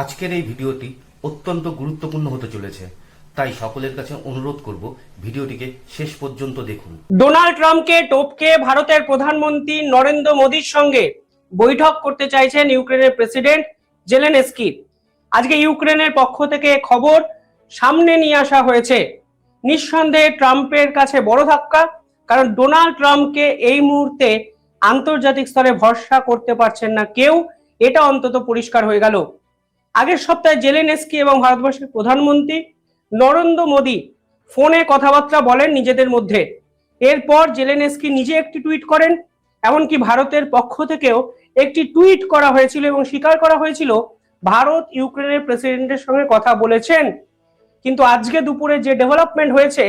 আজকের এই ভিডিওটি অত্যন্ত গুরুত্বপূর্ণ হতে চলেছে, তাই সকলের কাছে অনুরোধ করব ভিডিওটিকে শেষ পর্যন্ত দেখুন। ডোনাল্ড ট্রাম্পকে টপকে ভারতের প্রধানমন্ত্রী নরেন্দ্র মোদীর সঙ্গে বৈঠক করতে চাইছেন ইউক্রেনের প্রেসিডেন্ট জেলেন জেলেনস্কি। আজকে ইউক্রেনের পক্ষ থেকে খবর সামনে নিয়ে আসা হয়েছে। নিঃসন্দেহে ট্রাম্পের কাছে বড় ধাক্কা, কারণ ডোনাল্ড ট্রাম্পকে এই মুহূর্তে আন্তর্জাতিক স্তরে ভরসা করতে পারছেন না কেউ, এটা অন্তত পরিষ্কার হয়ে গেল। আগের সপ্তাহে জেলেনস্কি এবং ভারতবর্ষের প্রধানমন্ত্রী নরেন্দ্র মোদী ফোনে কথাবার্তা বলেন নিজেদের মধ্যে। এরপর জেলেনস্কি নিজে একটি টুইট করেন, এমনকি ভারতের পক্ষ থেকেও একটি টুইট করা হয়েছিল এবং স্বীকার করা হয়েছিল, ভারত ইউক্রেনের প্রেসিডেন্টের সঙ্গে কথা বলেছেন। কিন্তু আজকে দুপুরে যে ডেভেলপমেন্ট হয়েছে,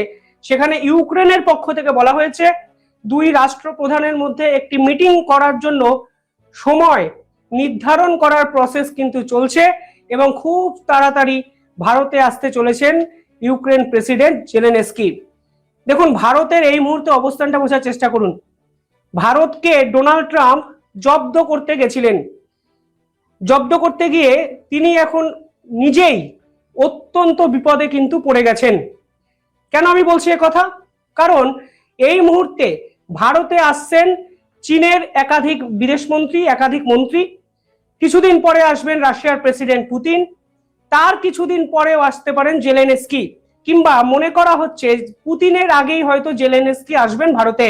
সেখানে ইউক্রেনের পক্ষ থেকে বলা হয়েছে, দুই রাষ্ট্রপ্রধানের মধ্যে একটি মিটিং করার জন্য সময় নির্ধারণ করার প্রসেস কিন্তু চলছে। এবং খুব তাড়াতাড়ি ভারতে আসতে চলেছেন ইউক্রেন প্রেসিডেন্ট জেলেনস্কি। দেখুন, ভারতের এই মুহূর্তে অবস্থানটা বোঝার চেষ্টা করুন। ভারতকে ডোনাল্ড ট্রাম্প জব্দ করতে গেছিলেন। জব্দ করতে গিয়ে তিনি এখন নিজেই অত্যন্ত বিপদে কিন্তু পড়ে গেছেন। কেন আমি বলছি কথা? কারণ এই মুহূর্তে ভারতে আসছেন চীনের একাধিক বিদেশমন্ত্রী একাধিক মন্ত্রী কিছুদিন পরে আসবেন রাশিয়ার প্রেসিডেন্ট পুতিন। তার কিছুদিন পরেও আসতে পারেন জেলেনস্কি। কিংবা মনে করা হচ্ছে পুতিনের আগেই হয়তো জেলেনস্কি আসবেন ভারতে।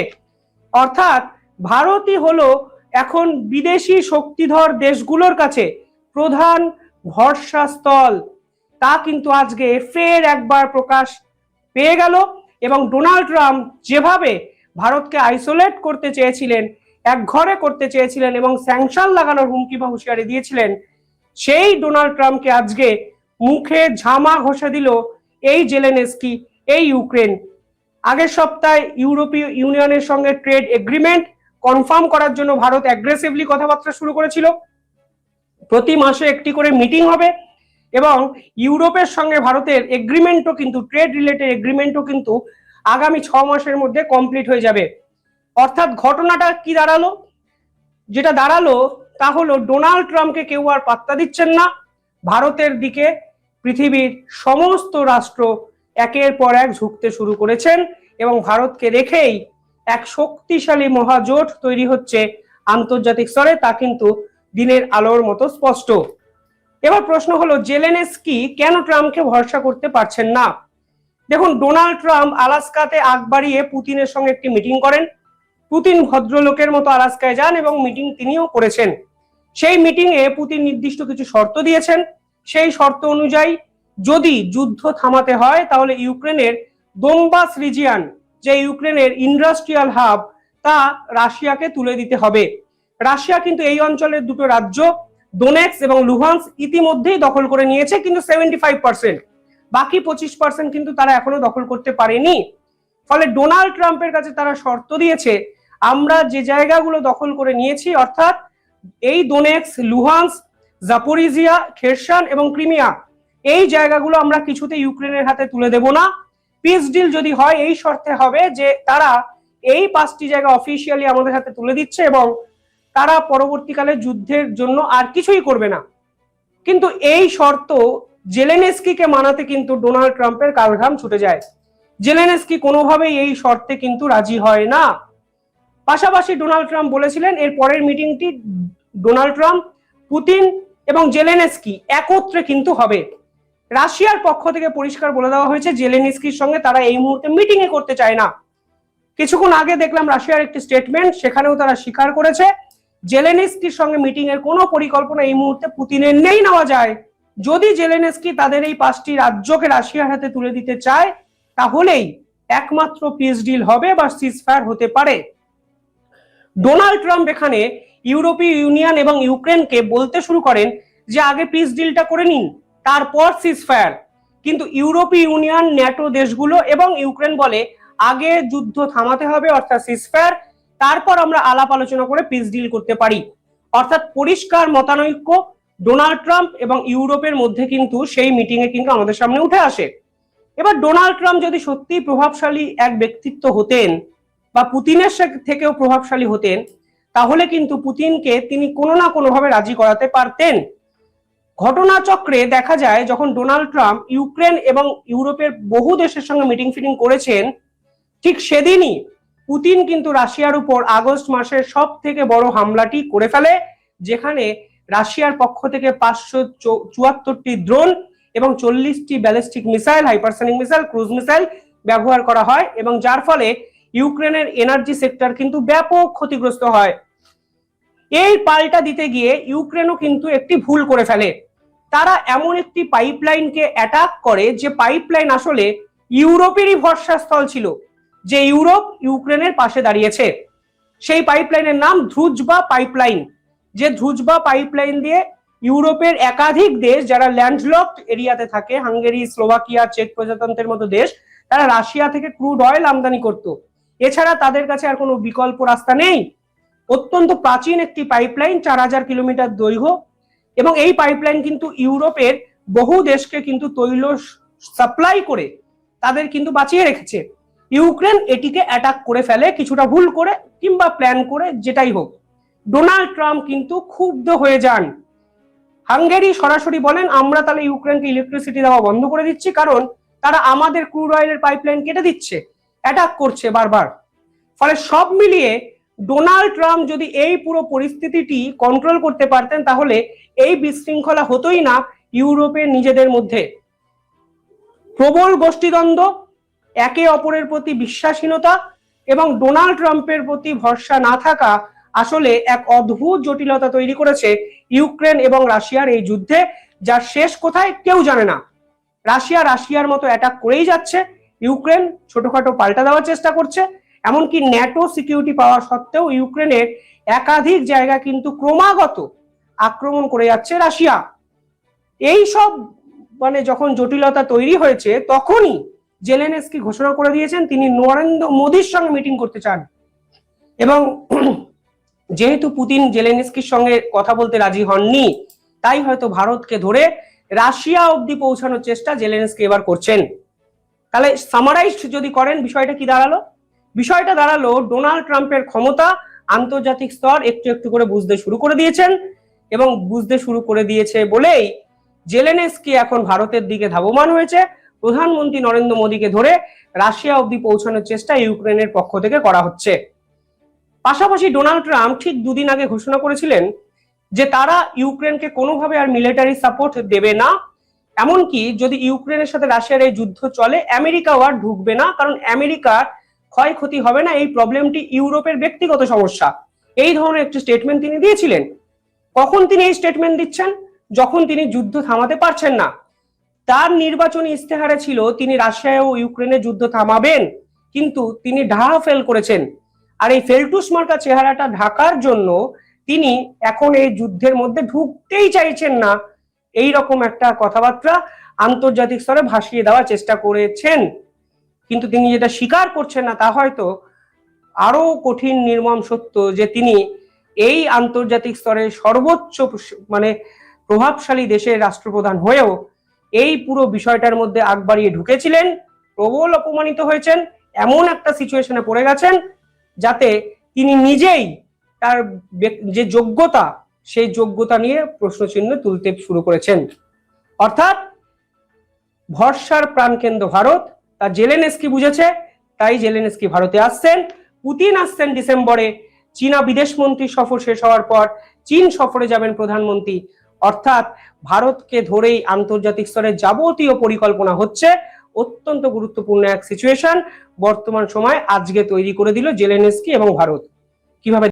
অর্থাৎ ভারতই হলো এখন বিদেশি শক্তিধর দেশগুলোর কাছে প্রধান ভরসাস্থল। তা কিন্তু আজকে ফের একবার প্রকাশ পেয়ে গেল এবং ডোনাল্ড ট্রাম্প যেভাবে ভারতকে আইসোলেট করতে চেয়েছিলেন এক ঘরে করতে চেয়েছিলেন এবং স্যাংশন লাগানোর হুমকি বা হুঁশিয়ারি দিয়েছিলেন, সেই ডোনাল্ড ট্রাম্পকে আজকে মুখে ঝামা ঘষে দিল এই জেলেনেস্কি, এই ইউক্রেন। আগের সপ্তাহে ইউরোপীয় ইউনিয়নের সঙ্গে ট্রেড এগ্রিমেন্ট কনফার্ম করার জন্য ভারত অ্যাগ্রেসিভলি কথাবার্তা শুরু করেছিল। প্রতি মাসে একটি করে মিটিং হবে এবং ইউরোপের সঙ্গে ভারতের এগ্রিমেন্টও কিন্তু, ট্রেড রিলেটেড এগ্রিমেন্টও কিন্তু আগামী ছ মাসের মধ্যে কমপ্লিট হয়ে যাবে। অর্থাৎ ঘটনাটা কি দাঁড়াল? যেটা দাঁড়াল তা হলো ডোনাল্ড ট্রাম্পকে কেউ আর পাত্তা দিচ্ছেন না। ভারতের দিকে পৃথিবীর সমস্ত রাষ্ট্র একের পর এক ঝুঁকতে শুরু করেছেন এবং ভারতকে রেখেই এক শক্তিশালী মহাজোট তৈরি হচ্ছে আন্তর্জাতিক স্তরে, তা কিন্তু দিনের আলোর মতো স্পষ্ট। এবার প্রশ্ন হলো, জেলেনেস্কি কেন ট্রাম্পকে ভরসা করতে পারছেন না? দেখুন, ডোনাল্ড ট্রাম্প আলাস্কাতে আগ বাড়িয়ে পুতিনের সঙ্গে একটি মিটিং করেন। পুতিন ভদ্রলোকের মতো আলাস্কায় যান এবং মিটিং তিনিও করেছেন। সেই মিটিং এ পুতিন নির্দিষ্ট কিছু শর্ত দিয়েছেন। সেই শর্ত অনুযায়ী যদি যুদ্ধ থামাতে হয়, তাহলে ইউক্রেনের দোমবাস রিজিয়ান, যে ইউক্রেনের ইন্ডাস্ট্রিয়াল হাব, তা রাশিয়াকে তুলে দিতে হবে। রাশিয়া কিন্তু এই অঞ্চলের দুটো রাজ্য, ডোনেক্স এবং লুহান্স, ইতিমধ্যেই দখল করে নিয়েছে, কিন্তু সেভেন্টি ফাইভ পার্সেন্ট বাকি পঁচিশ পার্সেন্ট কিন্তু তারা এখনও দখল করতে পারেনি। ফলে ডোনাল্ড ট্রাম্পের কাছে তারা শর্ত দিয়েছে আমরা যে জায়গাগুলো দখল করে নিয়েছি, অর্থাৎ এই ডোনেক্স লুহান্স জাপোরিজিয়া খেরসান এবং ক্রিমিয়া এই জায়গাগুলো আমরা কিছুতে ইউক্রেনের হাতে তুলে দেব না। পিস ডিল যদি হয়, এই শর্তে হবে যে তারা এই পাঁচটি জায়গা অফিসিয়ালি আমাদের হাতে তুলে দিচ্ছে এবং তারা পরবর্তীকালে যুদ্ধের জন্য আর কিছুই করবে না। কিন্তু এই শর্ত জেলেনেস্কিকে মানাতে কিন্তু ডোনাল্ড ট্রাম্পের কালঘাম ছুটে যায়। জেলেনেস্কি কোনোভাবেই এই শর্তে কিন্তু রাজি হয় না। পাশাপাশি ডোনাল্ড ট্রাম্প বলেছিলেন, এর পরের মিটিংটি ডোনাল্ড ট্রাম্প, পুতিন এবং জেলেনেস্কি একত্রে কিন্তু হবে। রাশিয়ার পক্ষ থেকে পরিষ্কার বলে দেওয়া হয়েছে, জেলেনিস্কির সঙ্গে তারা এই মুহূর্তে মিটিং এ করতে চায় না। কিছুক্ষণ আগে দেখলাম রাশিয়ার একটি স্টেটমেন্ট, সেখানেও তারা স্বীকার করেছে, জেলেনিস্কির সঙ্গে মিটিং এর কোনো পরিকল্পনা এই মুহূর্তে পুতিনের নেই নেওয়া যায়। যদি জেলেনেস্কি তাদের এই পাঁচটি রাজ্যকে রাশিয়ার হাতে তুলে দিতে চায়, তাহলেই একমাত্র পিস ডিল হবে বা সিজফায়ার হতে পারে। ডোনাল্ড ট্রাম্প এখানে ইউরোপীয় ইউনিয়ন এবং ইউক্রেনকে বলতে শুরু করেন যে আগে পিস ডিলটা করে নিন, তারপর সিজফায়ার কিন্তু ইউরোপীয় ইউনিয়ন, ন্যাটো দেশগুলো এবং ইউক্রেন বলে আগে যুদ্ধ থামাতে হবে, অর্থাৎ সিজফায়ার তারপর আমরা আলাপ আলোচনা করে পিস ডিল করতে পারি। অর্থাৎ পরিষ্কার মতানৈক্য, ডোনাল্ড ট্রাম্প এবং ইউরোপের মধ্যে কিন্তু সেই মিটিং এ কিন্তু আমাদের সামনে উঠে আসে। এবার ডোনাল্ড ট্রাম্প যদি সত্যি প্রভাবশালী এক ব্যক্তিত্ব হতেন বা পুতিনের থেকেও প্রভাবশালী হতেন, তাহলে কিন্তু পুতিনকে তিনি কোনো না কোনোভাবে রাজি করাতে পারতেন। ঘটনাচক্রে দেখা যায়, যখন ডোনাল্ড ট্রাম্প ইউক্রেন এবং ইউরোপের বহু দেশের সঙ্গে মিটিং ফিটিং করেছেন, ঠিক সেদিনই পুতিন কিন্তু রাশিয়ার উপর আগস্ট মাসের সব থেকে বড় হামলাটি করে ফেলে, যেখানে রাশিয়ার পক্ষ থেকে পাঁচশো চুয়াত্তরটি ড্রোন এবং চল্লিশটি ballistic missile, hypersonic missile, cruise missile ব্যবহার করা হয় এবং যার ফলে ইউক্রেনের এনার্জি সেক্টর কিন্তু ব্যাপক ক্ষতিগ্রস্ত হয়। এই পাল্টা দিতে গিয়ে ইউক্রেনও কিন্তু একটি ভুল করে ফেলে। তারা এমন একটি পাইপলাইনকে অ্যাটাক করে যে পাইপলাইন আসলে ইউরোপেরই ভরসাস্থল ছিল, যে ইউরোপ ইউক্রেনের পাশে দাঁড়িয়েছে। সেই পাইপলাইনের নাম ধ্রুজবা পাইপলাইন, যে ধ্রুজবা পাইপলাইন দিয়ে ইউরোপের একাধিক দেশ যারা ল্যান্ডলকড এরিয়াতে থাকে, হাঙ্গেরি, স্লোভাকিয়া, চেক প্রজাতন্ত্রের মতো দেশ, তারা রাশিয়া থেকে ক্রুড অয়েল আমদানি করত। এছাড়া তাদের কাছে আর কোনো বিকল্প রাস্তা নেই। অত্যন্ত প্রাচীন একটি পাইপলাইন চার হাজার কিলোমিটার দৈর্ঘ্য এবং এই পাইপলাইন কিন্তু ইউরোপের বহু দেশকে কিন্তু তৈল সাপ্লাই করে তাদের কিন্তু বাঁচিয়ে রেখেছে। ইউক্রেন এটিকে অ্যাটাক করে ফেলে, কিছুটা ভুল করে কিংবা প্ল্যান করে, যেটাই হোক। ডোনাল্ড ট্রাম্প কিন্তু ক্ষুব্ধ হয়ে যান। হাঙ্গেরি সরাসরি বলেন, আমরা তাহলে ইউক্রেনকে ইলেকট্রিসিটি দেওয়া বন্ধ করে দিচ্ছি, কারণ তারা আমাদের ক্রুড অয়েলের পাইপলাইন কেটে দিচ্ছে। অ্যাটাক করছে বারবার। ফলে সব মিলিয়ে ডোনাল্ড ট্রাম্প যদি এই পুরো পরিস্থিতিটি কন্ট্রোল করতে পারতেন, তাহলে এই বিশৃঙ্খলা হতোই না ইউরোপের নিজেদের মধ্যে। প্রবল গোষ্ঠীদ্বন্দ্ব, একে অপরের প্রতি বিশ্বাসহীনতা এবং ডোনাল্ড ট্রাম্পের প্রতি ভরসা না থাকা আসলে এক অদ্ভুত জটিলতা তৈরি করেছে ইউক্রেন এবং রাশিয়ার এই যুদ্ধে, যার শেষ কোথায় কেউ জানে না। রাশিয়া রাশিয়ার মতো অ্যাটাক করেই যাচ্ছে। ইউক্রেন ছোটখাটো পাল্টা দেওয়ার চেষ্টা করছে, এমনকি ন্যাটো সিকিউরিটি পাওয়া সত্ত্বেও ইউক্রেনের একাধিক জায়গা কিন্তু ক্রমাগত আক্রমণ করে যাচ্ছে রাশিয়া। এই সব মানে যখন জটিলতা তৈরি হয়েছে, তখনই জেলেনস্কি ঘোষণা করে দিয়েছেন তিনি নরেন্দ্র মোদীর সঙ্গে মিটিং করতে চান। এবং যেহেতু পুতিন জেলেনস্কির সঙ্গে কথা বলতে রাজি হননি, তাই হয়তো ভারতকে ধরে রাশিয়া অবধি পৌঁছানোর চেষ্টা জেলেনস্কি এবার করছেন। তাহলে সামারাইজ যদি করেন বিষয়টা কি দাঁড়াল? বিষয়টা দাঁড়াল ডোনাল্ড ট্রাম্পের ক্ষমতা আন্তর্জাতিক স্তর একটু একটু করে বুঝতে শুরু করে দিয়েছেন এবং বুঝতে শুরু করে দিয়েছে বলেই জেলেনেস্কি এখন ভারতের দিকে ধাবমান হয়েছে। প্রধানমন্ত্রী নরেন্দ্র মোদীকে ধরে রাশিয়া অবধি পৌঁছানোর চেষ্টা ইউক্রেনের পক্ষ থেকে করা হচ্ছে। পাশাপাশি ডোনাল্ড ট্রাম্প ঠিক দুদিন আগে ঘোষণা করেছিলেন যে তারা ইউক্রেনকে কোনোভাবে আর মিলিটারি সাপোর্ট দেবে না। এমনকি যদি ইউক্রেনের সাথে রাশিয়ার এই যুদ্ধ চলে, আমেরিকাও আর ঢুকবে না, কারণ আমেরিকার ক্ষয়ক্ষতি হবে না। এই প্রবলেমটি ইউরোপের ব্যক্তিগত সমস্যা। এই ধরনের একটি স্টেটমেন্ট তিনি দিয়েছিলেন। কখন তিনি এই স্টেটমেন্ট দিচ্ছেন? যখন তিনি যুদ্ধ থামাতে পারছেন না। তার নির্বাচনী ইস্তেহারে ছিল, তিনি রাশিয়া ও ইউক্রেনের যুদ্ধ থামাবেন, কিন্তু তিনি ঢাহা ফেল করেছেন। আর এই ফেলটুস মার্কা চেহারাটা ঢাকার জন্য তিনি এখন এই যুদ্ধের মধ্যে ঢুকতেই চাইছেন না। এই রকম একটা কথাবার্তা আন্তর্জাতিক স্তরে ভাসিয়ে দেওয়ার চেষ্টা করেছেন। কিন্তু তিনি যেটা স্বীকার করছেন না, তা হয়তো আরও কঠিন নির্মম সত্য যে তিনি এই আন্তর্জাতিক স্তরে সর্বোচ্চ মানে প্রভাবশালী দেশের রাষ্ট্রপ্রধান হয়েও এই পুরো বিষয়টার মধ্যে আগ বাড়িয়ে ঢুকেছিলেন, প্রবল অপমানিত হয়েছেন, এমন একটা সিচুয়েশনে পড়ে গেছেন যাতে তিনি নিজেই তার যে যোগ্যতা সেই যোগ্যতা নিয়ে প্রশ্নচিহ্ন তুলতে শুরু করেছেন। অর্থাৎ, ভরসার প্রাণকেন্দ্র ভারত। তা জেলেনেস্কি বুঝেছে, তাই জেলেনেস্কি ভারতে আসছেন। পুতিন আসছেন ডিসেম্বরে। চীনা বিদেশমন্ত্রী সফর শেষ হওয়ার পর চীন সফরে যাবেন প্রধানমন্ত্রী। অর্থাৎ, ভারতকে ধরেই আন্তর্জাতিক স্তরে যাবতীয় পরিকল্পনা হচ্ছে। অত্যন্ত গুরুত্বপূর্ণ এক সিচুয়েশন বর্তমান সময় আজকে তৈরি করে দিল জেলেনেস্কি এবং ভারত। কীভাবে